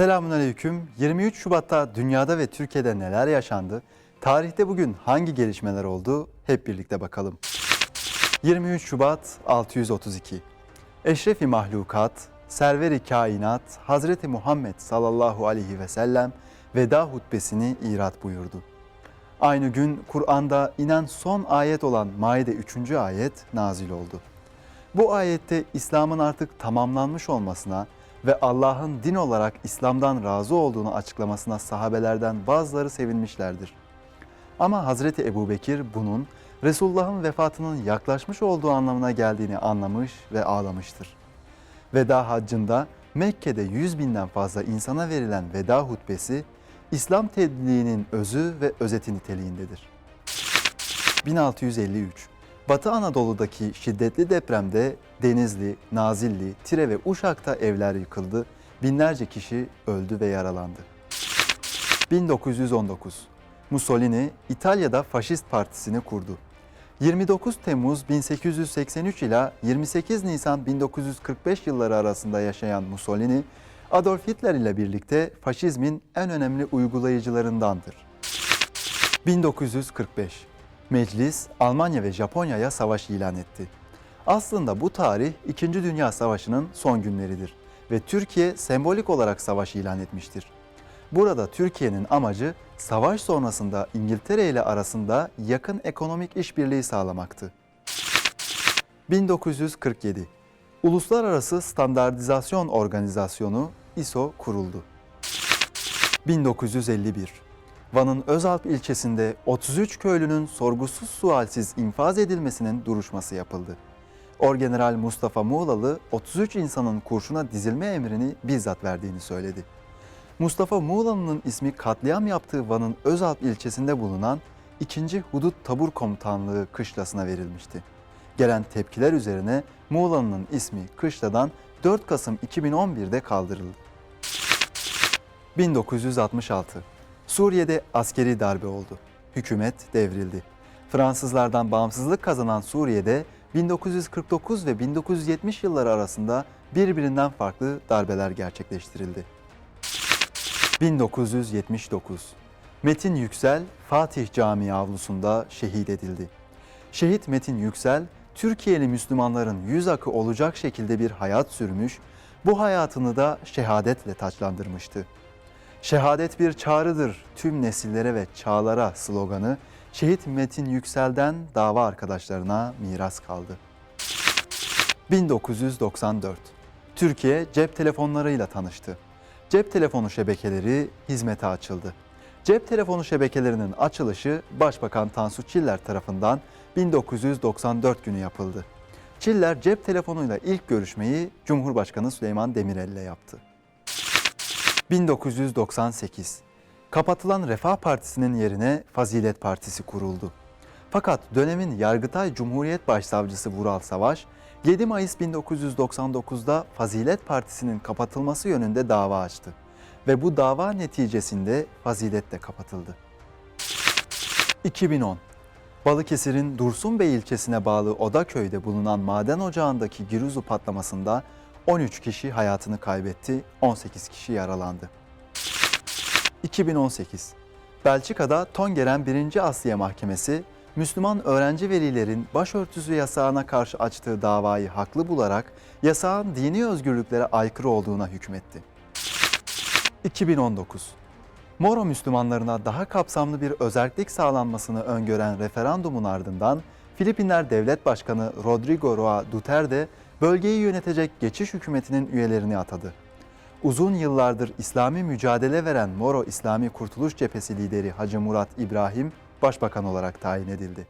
Selamünaleyküm. 23 Şubat'ta dünyada ve Türkiye'de neler yaşandı? Tarihte bugün hangi gelişmeler oldu? Hep birlikte bakalım. 23 Şubat 632. Eşrefi mahlukat, serveri kainat Hazreti Muhammed sallallahu aleyhi ve sellem veda hutbesini irat buyurdu. Aynı gün Kur'an'da inen son ayet olan Maide 3. ayet nazil oldu. Bu ayette İslam'ın artık tamamlanmış olmasına ve Allah'ın din olarak İslam'dan razı olduğunu açıklamasına sahabelerden bazıları sevinmişlerdir. Ama Hazreti Ebubekir bunun Resulullah'ın vefatının yaklaşmış olduğu anlamına geldiğini anlamış ve ağlamıştır. Veda haccında Mekke'de 100 binden fazla insana verilen veda hutbesi İslam tebliğinin özü ve özeti niteliğindedir. 1653 Batı Anadolu'daki şiddetli depremde Denizli, Nazilli, Tire ve Uşak'ta evler yıkıldı. Binlerce kişi öldü ve yaralandı. 1919 Mussolini İtalya'da Faşist Partisini kurdu. 29 Temmuz 1883 ila 28 Nisan 1945 yılları arasında yaşayan Mussolini, Adolf Hitler ile birlikte faşizmin en önemli uygulayıcılarındandır. 1945 Meclis Almanya ve Japonya'ya savaş ilan etti. Aslında bu tarih 2. Dünya Savaşı'nın son günleridir ve Türkiye sembolik olarak savaş ilan etmiştir. Burada Türkiye'nin amacı savaş sonrasında İngiltere ile arasında yakın ekonomik işbirliği sağlamaktı. 1947 Uluslararası Standartizasyon Organizasyonu ISO kuruldu. 1951 Van'ın Özalp ilçesinde 33 köylünün sorgusuz sualsiz infaz edilmesinin duruşması yapıldı. Orgeneral Mustafa Muğlalı 33 insanın kurşuna dizilme emrini bizzat verdiğini söyledi. Mustafa Muğlalı'nın ismi katliam yaptığı Van'ın Özalp ilçesinde bulunan 2. Hudut Tabur Komutanlığı kışlasına verilmişti. Gelen tepkiler üzerine Muğlalı'nın ismi kışladan 4 Kasım 2011'de kaldırıldı. 1966 Suriye'de askeri darbe oldu. Hükümet devrildi. Fransızlardan bağımsızlık kazanan Suriye'de 1949 ve 1970 yılları arasında birbirinden farklı darbeler gerçekleştirildi. 1979 Metin Yüksel Fatih Camii avlusunda şehit edildi. Şehit Metin Yüksel, Türkiye'li Müslümanların yüz akı olacak şekilde bir hayat sürmüş, bu hayatını da şehadetle taçlandırmıştı. Şehadet bir çağrıdır tüm nesillere ve çağlara sloganı Şehit Metin Yüksel'den dava arkadaşlarına miras kaldı. 1994 Türkiye cep telefonlarıyla tanıştı. Cep telefonu şebekeleri hizmete açıldı. Cep telefonu şebekelerinin açılışı Başbakan Tansu Çiller tarafından 1994 günü yapıldı. Çiller cep telefonuyla ilk görüşmeyi Cumhurbaşkanı Süleyman Demirel ile yaptı. 1998 Kapatılan Refah Partisi'nin yerine Fazilet Partisi kuruldu. Fakat dönemin Yargıtay Cumhuriyet Başsavcısı Vural Savaş, 7 Mayıs 1999'da Fazilet Partisi'nin kapatılması yönünde dava açtı ve bu dava neticesinde Fazilet de kapatıldı. 2010 Balıkesir'in Dursunbey ilçesine bağlı Odaköy'de bulunan maden ocağındaki giruzu patlamasında 13 kişi hayatını kaybetti, 18 kişi yaralandı. 2018 Belçika'da Tongeren 1. Asliye Mahkemesi, Müslüman öğrenci velilerin başörtüsü yasağına karşı açtığı davayı haklı bularak yasağın dini özgürlüklere aykırı olduğuna hükmetti. 2019 Moro Müslümanlarına daha kapsamlı bir özellik sağlanmasını öngören referandumun ardından Filipinler Devlet Başkanı Rodrigo Roa Duterte bölgeyi yönetecek geçiş hükümetinin üyelerini atadı. Uzun yıllardır İslami mücadele veren Moro İslami Kurtuluş Cephesi lideri Hacı Murat İbrahim başbakan olarak tayin edildi.